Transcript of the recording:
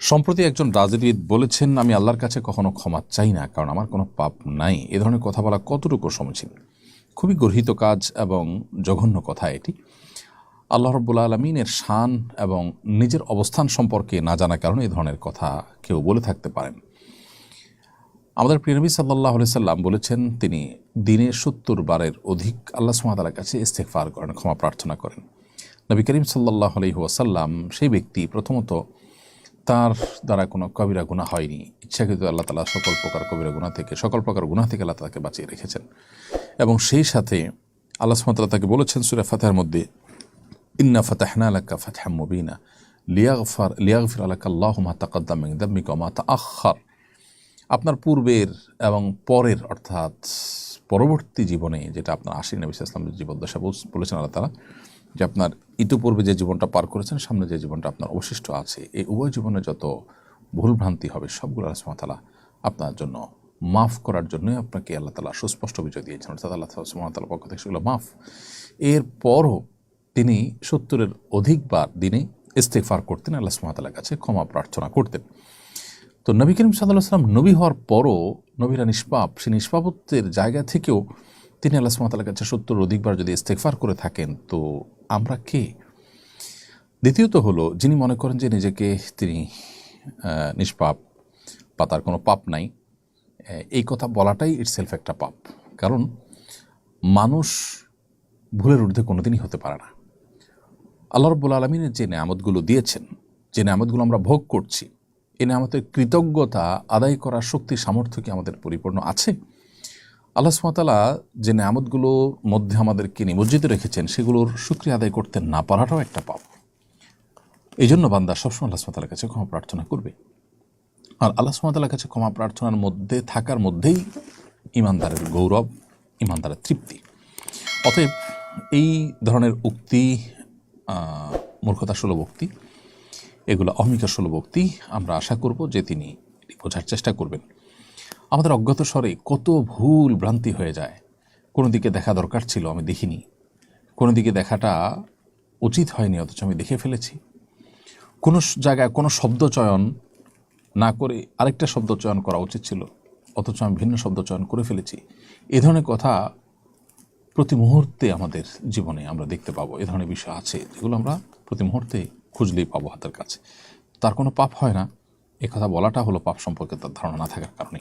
সম্প্রতি একজন রাজনীতিবিদ বলেছেন, আমি আল্লাহর কাছে কখনো ক্ষমা চাই না, কারণ আমার কোনো পাপ নাই। এ ধরনের কথা বলা কতটুকু সমীচীন? খুবই গর্হিত কাজ এবং জঘন্য কথা এটি। আল্লাহ রব্বুল আলমিনের শান এবং নিজের অবস্থান সম্পর্কে না জানার কারণে এ ধরনের কথা কেউ বলে থাকতে পারেন। আমাদের প্রিয়নবী সাল্লাহ সাল্লাম বলেছেন, তিনি দিনে সত্তর বারের অধিক আল্লাহ সুমাতার কাছে ইস্তেকফার করেন, ক্ষমা প্রার্থনা করেন। নবী করিম সাল্লাহ আলহি ওয়াসাল্লাম সেই ব্যক্তি প্রথমত তার দ্বারা কোনো কবিরা গুণা হয়নি। ইচ্ছাকৃত আল্লাহ তালা সকল প্রকার কবিরা গুণা থেকে, সকল প্রকার গুণা থেকে আল্লাহ তাকে বাঁচিয়ে রেখেছেন। এবং সেই সাথে আল্লাহ সুমাতাল্লাহ তাকে বলেছেন সুরা ফাতেহার মধ্যে, ইন্না ফাতাহনা আলাক্কা ফাতহাম মুবিনা লিয়াগফার, লিয়াগফির আলাক্কা আল্লাহ মা তাকাদ্দাম মিন দাম্মিকা মা তাআখার আপনার পূর্বের এবং পরের, অর্থাৎ পরবর্তী জীবনে, যেটা আপনার আশি নবী ইসলামের জীবদ্দশা বল- বলেছেন আল্লাহ তালা যে আপনার ইতিপূর্বে যে জীবনটা পার করেছেন, সামনে যে জীবনটা আপনার অবশিষ্ট আছে, এই উভয় জীবনে যত ভুলভ্রান্তি হবে, সবগুলো আল্লাহ আপনার জন্য মাফ করার জন্যই আপনাকে আল্লাহ তালা সুস্পষ্ট বিজয় দিয়েছেন। অর্থাৎ আল্লাহ সুমতালার পক্ষ থেকে সেগুলো মাফ। এরপরও তিনি সত্তরের অধিকবার দিনে ইস্তেফার করতেন, আল্লাহ সুমতালার কাছে ক্ষমা প্রার্থনা করতেন। তো নবী করিম সাল্লাহ সাল্লাম নবী হওয়ার পরও নবীরা নিষ্পাপ, সেই নিষ্পাপত্বের জায়গা থেকেও তিনি আল্লাহ সুমতালার কাছে সত্তর অধিকবার যদি ইস্তেকফার করে থাকেন, তো আমরা কে? দ্বিতীয়ত হলো, যিনি মনে করেন যে নিজেকে তিনি নিষ্পাপ বা তার কোনো পাপ নাই এই কথা বলাটাই ইটসেলফ একটা পাপ। কারণ মানুষ ভুলের ঊর্ধ্বে কোনোদিনই হতে পারে না। আল্লাহ রব্বুল আলমিনের যে নামতগুলো দিয়েছেন, যে নামতগুলো আমরা ভোগ করছি এ নামতের কৃতজ্ঞতা আদায় করার শক্তি সামর্থ্য কি আমাদের পরিপূর্ণ আছে? আল্লাহ সুমতালা যে নামতগুলোর মধ্যে আমাদেরকে নিমজ্জিত রেখেছেন সেগুলোর সুক্রিয়া আদায় করতে না পারাটাও একটা পাপ। এই জন্য বান্দা সবসময় আল্লাহ সুমতালার কাছে ক্ষমা প্রার্থনা করবে। আর আল্লাহ সুমতালার কাছে ক্ষমা প্রার্থনার মধ্যে থাকার মধ্যেই ইমানদারের গৌরব ইমানদারের তৃপ্তি। অতএব এই ধরনের উক্তি আহ, মূর্খতা সুলভ উক্তি এগুলো অহমিকা সুলভ উক্তি আমরা আশা করব যে তিনি বোঝার চেষ্টা করবেন। আমাদের অজ্ঞাত স্বরে কত ভুল ভ্রান্তি হয়ে যায়। কোনো দিকে দেখা দরকার ছিল, আমি দেখিনি। কোনো দিকে দেখাটা উচিত হয়নি, অথচ আমি দেখে ফেলেছি। কোনো জায়গায় কোনো শব্দ চয়ন না করে আরেকটা শব্দ চয়ন করা উচিত ছিল, অথচ আমি ভিন্ন শব্দ চয়ন করে ফেলেছি। এ ধরনের কথা প্রতি মুহূর্তে আমাদের জীবনে আমরা দেখতে পাবো, এ ধরনের বিষয় আছে যেগুলো আমরা প্রতি মুহূর্তে খুঁজলেই পাবো হাতের কাছে। তার কোনো পাপ হয় না, এ কথা বলাটা হলো পাপ সম্পর্কে তার ধারণা না থাকার কারণে